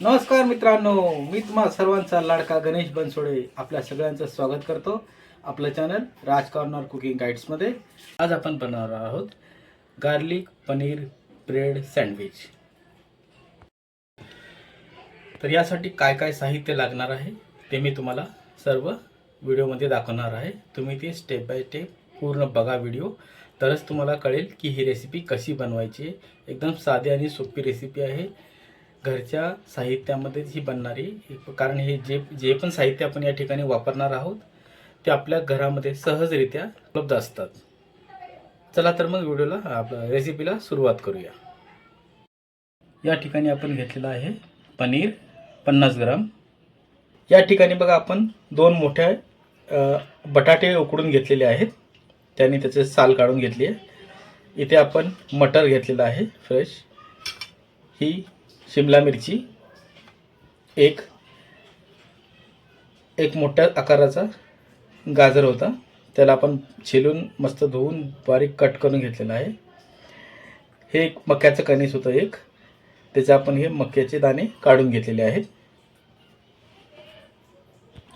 नमस्कार मित्रांनो मी तुम्हा सर्वांचा लाडका गणेश बनसोडे आपल्या सगळ्यांचं स्वागत करतो आपलं चॅनल राज कॉर्नर कुकिंग गाईड्समध्ये आज आपण बनवणार आहोत गार्लिक पनीर ब्रेड सँडविच तर यासाठी काय काय साहित्य लागणार आहे ते मी तुम्हाला सर्व व्हिडिओमध्ये दाखवणार आहे. तुम्ही ते स्टेप बाय स्टेप पूर्ण बघा व्हिडिओ तरच तुम्हाला कळेल की ही रेसिपी कशी बनवायची आहे. एकदम साधी आणि सोपी रेसिपी आहे. घरच्या साहित्यामध्ये ही बनणारी कारण हे जे जे पण साहित्य आपण या ठिकाणी वापरणार आहोत ते आपल्या घरामध्ये सहजरित्या उपलब्ध असतात. चला तर मग व्हिडिओला आपल्या रेसिपीला सुरुवात करूया. या ठिकाणी आपण घेतलेलं आहे पनीर पन्नास ग्राम. या ठिकाणी बघा आपण दोन मोठ्या बटाटे उकडून घेतलेले आहेत. त्यांनी त्याचे साल काढून घेतली आहे. इथे आपण मटर घेतलेलं आहे फ्रेश. ही शिमला मिरची एक एक मोठ्या आकाराचा गाजर होता. त्याला आपण छिलून मस्त धुवून बारीक कट करून घेतलेला आहे. हे एक मक्याचं कणीस होतं एक. त्याचे आपण हे मक्याचे दाणे काढून घेतलेले आहेत.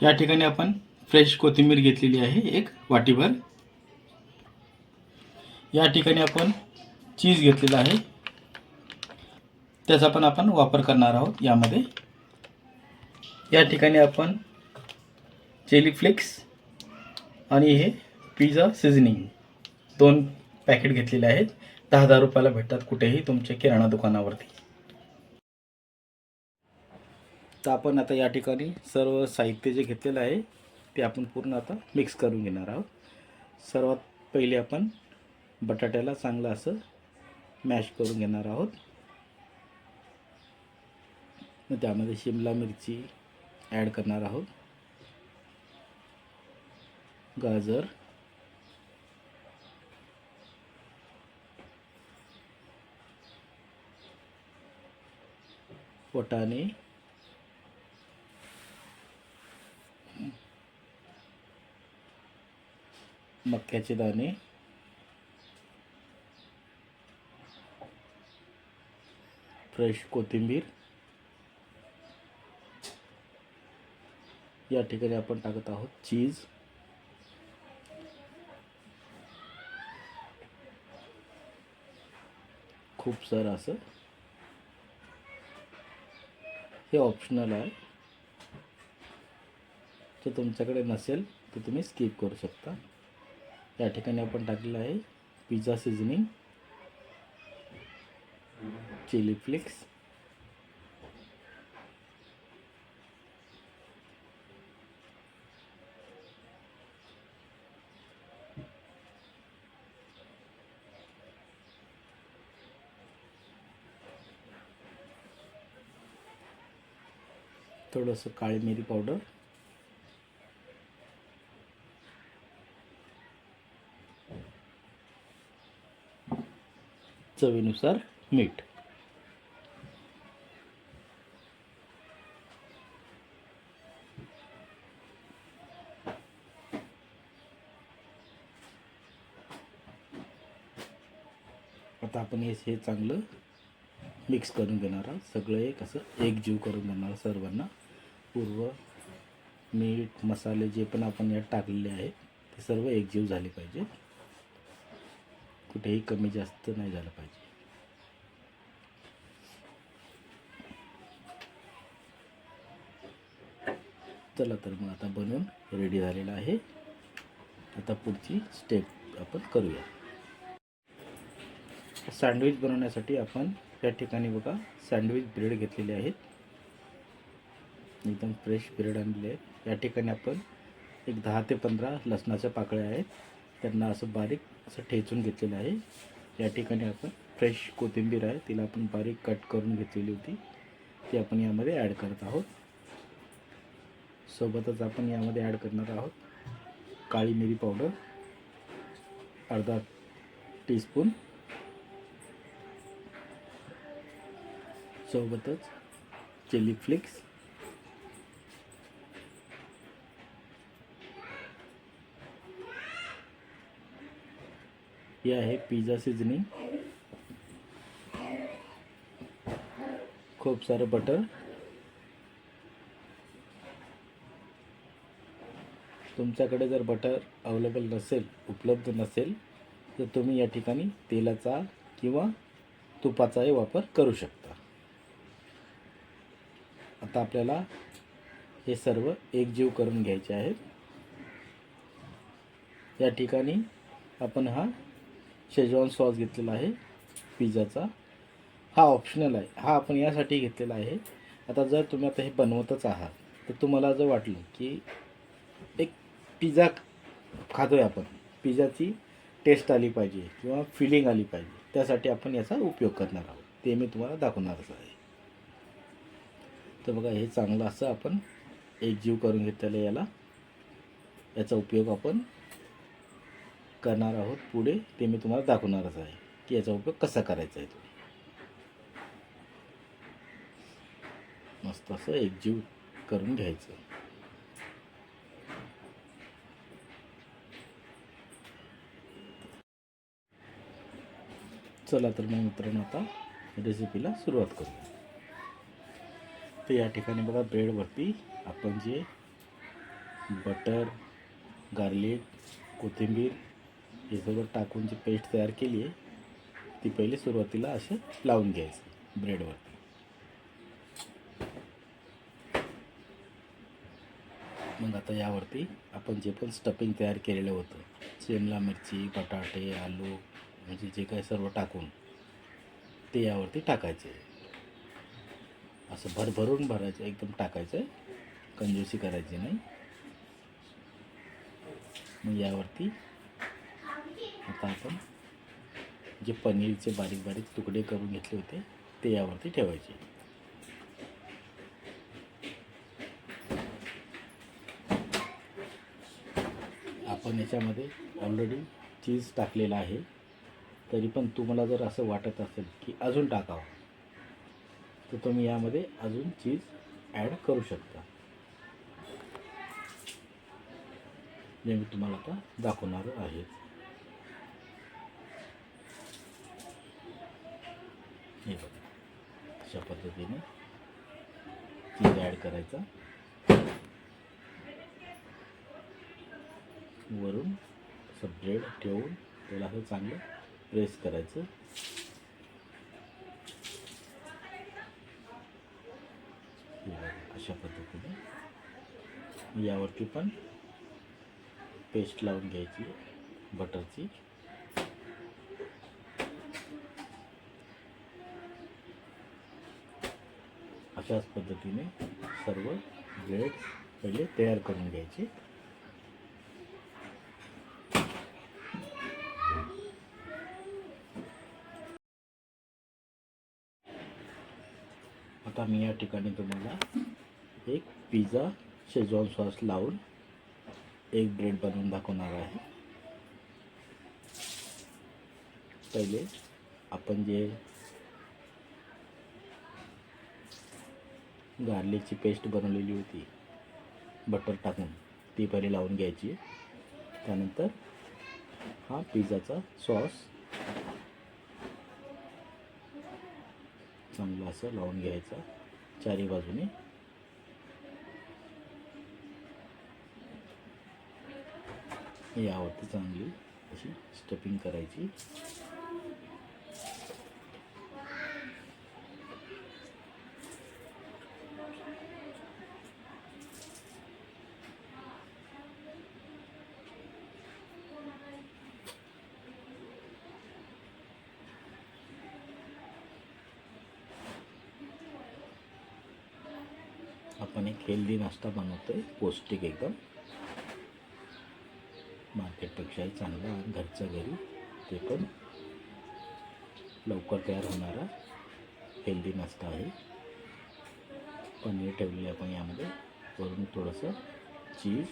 या ठिकाणी आपण फ्रेश कोथिंबीर घेतलेली आहे एक वाटीभर. या ठिकाणी आपण चीज घेतलेला आहे. त्याचा पण आपण वापर करणार आहोत यामध्ये. या ठिकाणी आपण चिली फ्लेक्स आणि हे पिझ्झा सिझनिंग दोन पॅकेट घेतलेले आहेत. दहा दहा रुपयाला भेटतात कुठेही तुमच्या किराणा दुकानावरती. तर आपण आता या ठिकाणी सर्व साहित्य जे घेतलेलं आहे ते आपण पूर्ण आता मिक्स करून घेणार आहोत. सर्वात पहिले आपण बटाट्याला चांगलं असं मॅश करून घेणार आहोत. मग त्यामध्ये शिमला मिरची ॲड करणार आहोत. गाजर. वटाणे. मक्याचे दाणे. फ्रेश कोथिंबीर. या ठिकाणी आपण टाकत आहोत चीज. खूप सारं असं. हे ऑप्शनल आहे. ते तुमच्याकडे नसेल तर तुम्ही स्किप करू शकता. या ठिकाणी आपण टाकलेलं आहे पिझ्झा सिझनिंग चिली फ्लेक्स थोडंसं काळी मिरी पावडर. चवीनुसार मीठ. आता आपण हे हे चांगलं मिक्स करून घेणार आहोत. सगळं एक असं एकजीव करून देणार सर्वांना. पूर्व मीठ मसाले जे पण आपण यात टाकलेले आहेत ते सर्व एकजीव झाले पाहिजे. कुठेही कमी जास्त नाही झालं पाहिजे. चला तर मग आता बनवून रेडी झालेलं आहे. आता पुढची स्टेप आपण करूया. सँडविच बनवण्यासाठी आपण या ठिकाणी बघा सँडविच ब्रेड घेतलेले आहेत. एकदम फ्रेश ब्रेड आणलेले आहे या ठिकाणी आपण एक दहा ते पंधरा लसणाच्या पाकळ्या आहेत. त्यांना असं बारीक असं ठेचून घेतलेलं आहे. या ठिकाणी आपण फ्रेश कोथिंबीर आहे तिला आपण बारीक कट करून घेतलेली होती. ती आपण यामध्ये ॲड करत आहोत. सोबतच आपण यामध्ये ॲड करणार आहोत काळी मिरी पावडर अर्धा टीस्पून सोबतच चिली फ्लेक्स हे आहे पिझ्झा सिझनिंग खूप सारं बटर. तुमच्याकडे जर बटर अवेलेबल नसेल उपलब्ध नसेल तर तुम्ही या ठिकाणी तेलाचा किंवा तुपाचाही वापर करू शकता. आता आपल्याला हे सर्व एकजीव करून घ्यायचे आहेत. या ठिकाणी आपण हा शेजवान सॉस घेतलेला आहे पिझ्झाचा. हा ऑप्शनल आहे. हा आपण यासाठी घेतलेला आहे. आता जर तुम्ही आता हे बनवतच आहात तर तुम्हाला जर वाटलं की एक पिझ्झा खातो आहे आपण पिझ्झाची टेस्ट आली पाहिजे किंवा फिलिंग आली पाहिजे त्यासाठी आपण याचा उपयोग करणार आहोत. ते मी तुम्हाला दाखवणारच आहे. तर बघा हे चांगलं असं आपण एकजीव करून घेतलेलं आहे याला. याचा उपयोग आपण करणार आहोत पुढे ते मी तुम्हाला दाखवणारच आहे की याचा उपयोग कसा करायचा आहे तो. मस्त असं एकजीव करून घ्यायचं. चला तर मग मित्रांनो आता रेसिपीला सुरुवात करू तर या ठिकाणी बघा ब्रेडवरती आपण जे बटर गार्लिक कोथिंबीर हे सगळं टाकून जी पेस्ट तयार केली आहे. ती पहिले सुरुवातीला असं लावून घ्यायचं ब्रेडवरती मग आता यावरती आपण जे पण स्टफिंग तयार केलेलं होतं शिमला मिरची बटाटे आलू म्हणजे जे काही सर्व टाकून ते यावरती टाकायचे. असं भरभरून भरायचं एकदम टाकायचं आहे कंजूसी करायची नाही. मग यावरती आता आपण जे पनीरचे बारीक बारीक तुकडे करून घेतले होते ते यावरती ठेवायचे. आपण याच्यामध्ये ऑलरेडी चीज टाकलेलं आहे. तरी पण तुम्हाला जर असं वाटत असेल की अजून टाकावं तर तुम्ही यामध्ये अजून चीज ॲड करू शकता. जे मी तुम्हाला आता दाखवणार आहे हे बघा अशा पद्धतीने चीज ॲड करायचा. वरून असं ब्रेड ठेवून त्याला असं चांगलं प्रेस करायचं. अशा पद्धतीने. यावरती पण पेस्ट लावून घ्यायची बटरची अशाच पद्धतीने सर्व ब्रेड पहिले तयार करून घ्यायचे. आता मी या ठिकाणी तुम्हाला एक पिझ्झा शेजवान सॉस लावून एक ब्रेड बनवून दाखवणार आहे. पहिले आपण जे गार्लिकची पेस्ट बनवलेली होती. बटर टाकून ती पहिले लावून घ्यायची. त्यानंतर हा पिझ्झाचा सॉस चांगलं असं लावून घ्यायचा. चारी बाजूने. यावरती चांगली. अशी स्टफिंग करायची. आपण एक हेल्दी नाश्ता बनवतो आहे पौष्टिक एकदम. मार्केटपेक्षाही चांगला आणि घरच्या घरी ते पण लवकर तयार होणारा हेल्दी नाश्ता आहे. पनीर ठेवलेले आपण यामध्ये. वरून थोडंसं चीज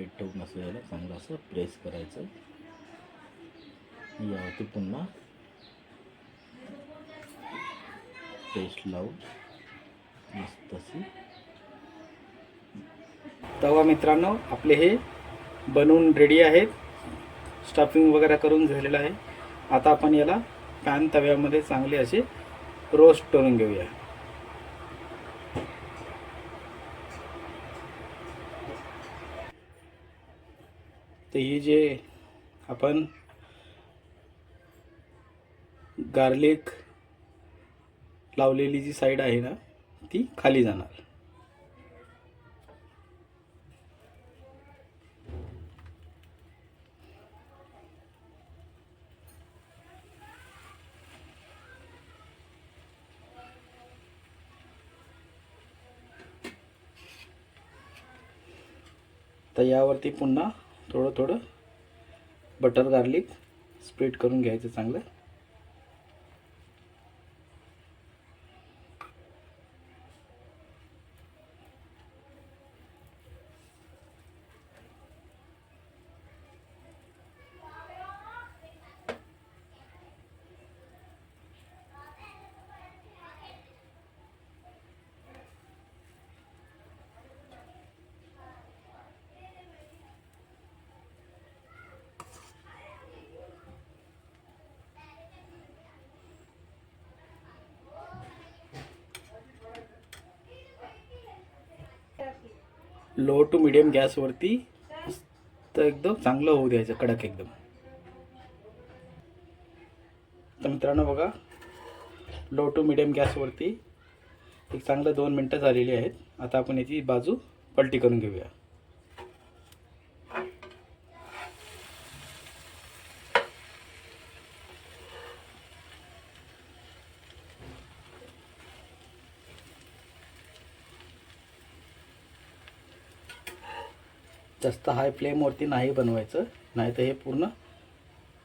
वरून ठेवून असं याला चांगलं असं प्रेस करायचं. यावरती पुन्हा पेस्ट लावून मस्त अशी. तवा मित्रांनो आपले हे बनवून रेडी आहेत. स्टफिंग वगैरे करून झालेलं आहे. आता आपण याला पॅन तव्यामध्ये चांगले असे रोस्ट करून घेऊया. तर ही जे आपण गार्लिक लावलेली जी साईड आहे ना ती खाली जाणार. तर यावरती पुन्हा थोडं थोडं. बटर गार्लिक स्प्रेड करून घ्यायचं चांगलं. लो टू मिडियम गॅसवरती तर एकदम चांगलं होऊ द्यायचं कडक एकदम. तर मित्रांनो बघा लो टू मिडियम गॅसवरती एक चांगलं दोन मिनटं झालेली आहेत. आता आपण याची बाजू पलटी करून घेऊया. जास्त हाय फ्लेमवरती नाही बनवायचं नाही तर हे पूर्ण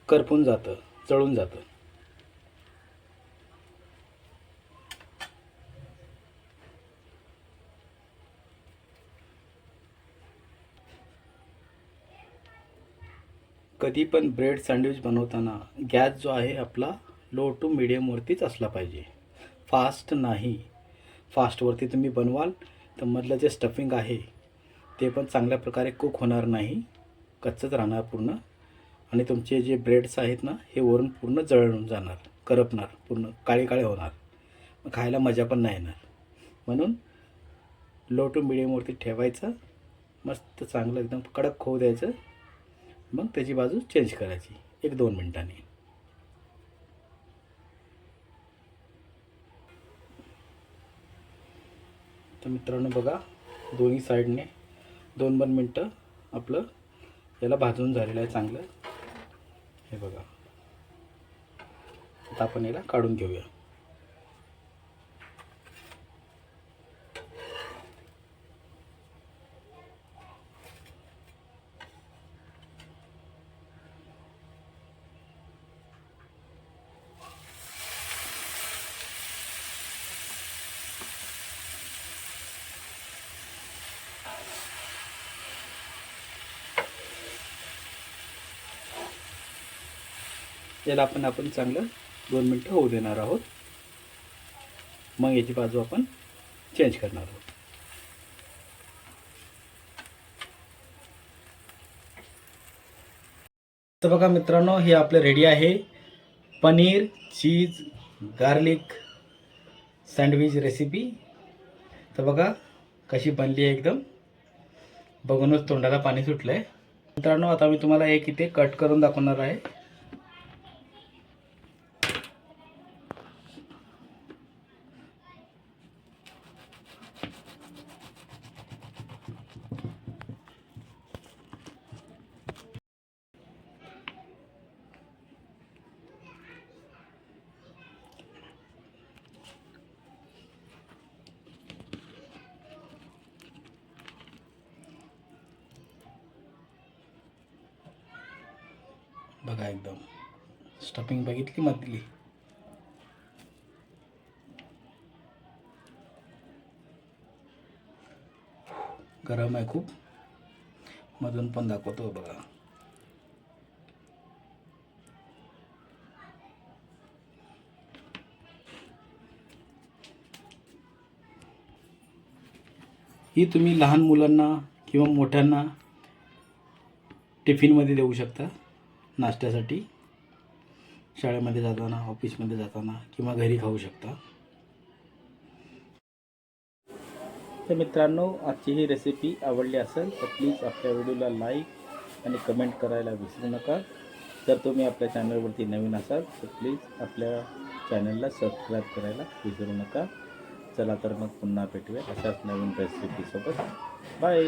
करपून जातं जळून जातं. कधी पण ब्रेड सँडविच बनवताना गॅस जो आहे आपला लो टू मिडियमवरतीच असला पाहिजे. फास्ट नाही. फास्टवरती तुम्ही बनवाल तर मधलं जे स्टफिंग आहे ते पण चांगल्या प्रकारे कुक होणार नाही. कच्चंच राहणार पूर्ण. आणि तुमचे जे ब्रेड्स आहेत ना हे वरून पूर्ण जळून जाणार करपणार पूर्ण काळे काळे होणार. मग खायला मजा पण नाही येणार. म्हणून लो टू मिडियमवरती ठेवायचं. मस्त चांगलं एकदम कडक होऊ द्यायचं. मग त्याची बाजू चेंज करायची. एक दोन मिनटांनी. तर मित्रांनो बघा दोन्ही साईडने दोन दोन मिनटं आपलं याला भाजून झालेलं आहे चांगलं. हे बघा. आता आपण याला काढून घेऊया. याला आपण आपण चांगलं दोन मिनटं होऊ देणार आहोत. मग याची बाजू आपण चेंज करणार आहोत. तर बघा मित्रांनो हे आपलं रेडी आहे. Paneer cheese garlic sandwich recipe तर बघा कशी बनली आहे एकदम. बघूनच तोंडाला पाणी सुटलं आहे मित्रांनो आता मी तुम्हाला एक इथे कट करून दाखवणार आहे. बघा एकदम. स्टफिंग बघितली मधली? गरम आहे खूप. मधून पण दाखवतो बघा. ही तुम्ही लहान मुलांना किंवा मोठ्यांना टिफिनमध्ये देऊ शकता. नाश्त्यासाठी शाळेमध्ये जाताना ऑफिसमध्ये जाताना किंवा घरी खाऊ शकता. तर मित्रांनो आजची ही रेसिपी आवडली असेल तर प्लीज आपल्या व्हिडिओला लाईक आणि कमेंट करायला विसरू नका. जर तुम्ही आपल्या चॅनलवरती नवीन असाल तर प्लीज आपल्या चॅनलला सबस्क्राईब करायला विसरू नका. चला तर मग पुन्हा भेटूया अशाच नवीन रेसिपीसोबत बाय